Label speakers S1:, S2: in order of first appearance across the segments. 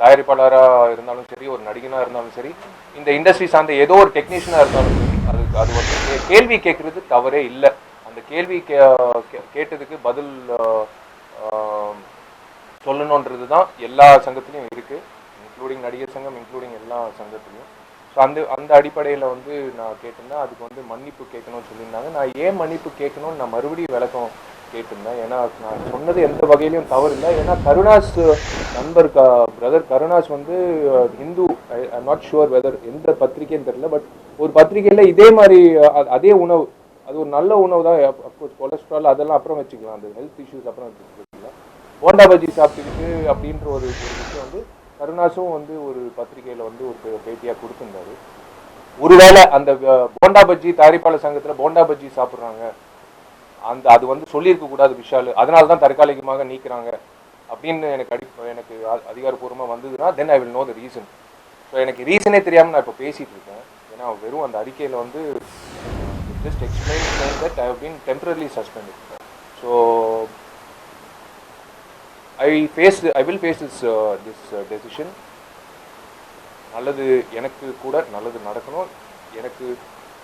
S1: தயாரிப்பாளராக இருந்தாலும் சரி ஒரு நடிகனாக இருந்தாலும் சரி இந்த இண்டஸ்ட்ரி சார்ந்த ஏதோ ஒரு டெக்னீஷியனாக இருந்தாலும் சரி அது அது வந்து கேள்வி கேட்குறது தவறே இல்லை. அந்த கேள்வி கே கேட்டதுக்கு பதில் சொல்லணுன்றது தான் எல்லா சங்கத்துலேயும் இருக்குது இன்க்ளூடிங் நடிகர் சங்கம் இன்க்ளூடிங் எல்லா சங்கத்துலேயும். ஸோ அந்த அந்த அடிப்படையில் வந்து நான் கேட்டிருந்தேன் அதுக்கு வந்து மன்னிப்பு கேட்கணும்னு சொல்லியிருந்தாங்க. நான் ஏன் மன்னிப்பு கேட்கணும்னு நான் மறுபடியும் விளக்கம் கேட்டிருந்தேன். ஏன்னா நான் சொன்னது எந்த வகையிலையும் தவறு இல்லை ஏன்னா கருணாஸ் நண்பர் க பிரதர் கருணாஸ் வந்து Hindu I not sure whether எந்த பத்திரிக்கைன்னு தெரியல பட் ஒரு பத்திரிக்கையில் இதே மாதிரி அதே உணவு அது ஒரு நல்ல உணவு தான். அப்கோர்ஸ் கொலஸ்ட்ரால் அதெல்லாம் அப்புறம் வச்சுக்கலாம். அந்த ஹெல்த் இஷ்யூஸ் அப்புறம் வச்சுக்கலாம். போண்டா பஜ்ஜி சாப்பிட்டுக்கிட்டு அப்படின்ற ஒரு விஷயம் வந்து கருணாஸும் வந்து ஒரு பத்திரிக்கையில் வந்து ஒரு பேட்டியாக கொடுத்துருந்தாரு. ஒருவேளை அந்த போண்டா பஜ்ஜி தயாரிப்பாளர் சங்கத்தில் போண்டா பஜ்ஜி சாப்பிட்றாங்க. அந்த அது வந்து சொல்லியிருக்க கூடாது விஷால். அதனால தான் தற்காலிகமாக நீக்கிறாங்க. அப்படின்னு எனக்கு அடி எனக்கு அதிகாரப்பூர்வமாக வந்ததுன்னா then I will know the reason so எனக்கு ரீசனே தெரியாமல் நான் இப்போ பேசிகிட்டு இருக்கேன். ஏன்னா வெறும் அந்த அறிக்கையில் வந்து just explain that I been temporary suspended so I face I will face this this decision நல்லது எனக்கு கூட நல்லது நடக்கணும். எனக்கு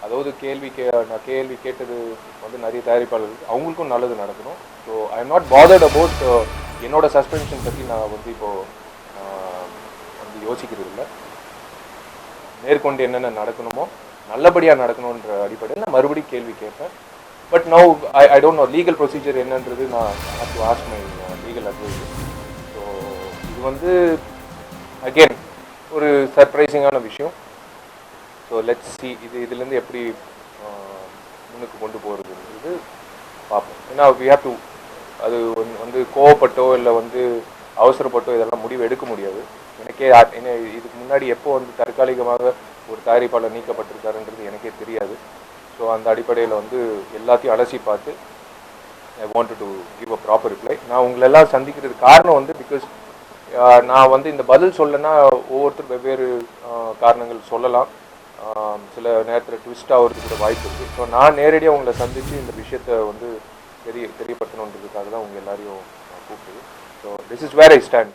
S1: அதாவது கேள்வி கே நான் கேள்வி கேட்டது வந்து நிறைய தயாரிப்பாளர்கள் அவங்களுக்கும் நல்லது நடக்கணும். So I am not bothered about என்னோட சஸ்பென்ஷன் பற்றி நான் வந்து இப்போது வந்து யோசிக்கிறது இல்லை. மேற்கொண்டு என்னென்ன நடக்கணுமோ நல்லபடியாக நடக்கணுன்ற அடிப்படையில் நான் மறுபடியும் கேள்வி கேட்பேன். But now I I don't know legal procedure என்னன்றது நான் have to ask my legal advice so இது வந்து அகெயின் ஒரு சர்ப்ரைசிங்கான விஷயம். ஸோ லெட்ஸ் சி இது இதுலேருந்து எப்படி முன்னுக்கு கொண்டு போகிறதுன்றது பார்ப்போம். ஏன்னா வி ஹேவ் டு அது வந்து- வந்து கோவப்பட்டோ இல்லை வந்து அவசரப்பட்டோ இதெல்லாம் முடிவு எடுக்க முடியாது. எனக்கே என்ன இதுக்கு முன்னாடி எப்போ வந்து தற்காலிகமாக ஒரு தயாரிப்பாளர் நீக்கப்பட்டிருக்காருன்றது எனக்கே தெரியாது. ஸோ அந்த அடிப்படையில் வந்து எல்லாத்தையும் அலசி பார்த்து I want to give a proper reply நான் உங்களெல்லாம் சந்திக்கிறதுக்கு காரணம் வந்து பிகாஸ் நான் வந்து இந்த பதில் சொல்லனா ஒவ்வொருத்தரும் வெவ்வேறு காரணங்கள் சொல்லலாம். சில நேரத்தில் ட்விஸ்ட் ஆகிறதுக்கு கூட வாய்ப்பு இருக்குது ஸோ நான் நேரடியாக உங்களை சந்தித்து இந்த விஷயத்தை வந்து தெரிய தெரியப்படுத்தணுன்றதுக்காக தான் உங்கள் எல்லாரையும் கூப்பிடுது so this is where I stand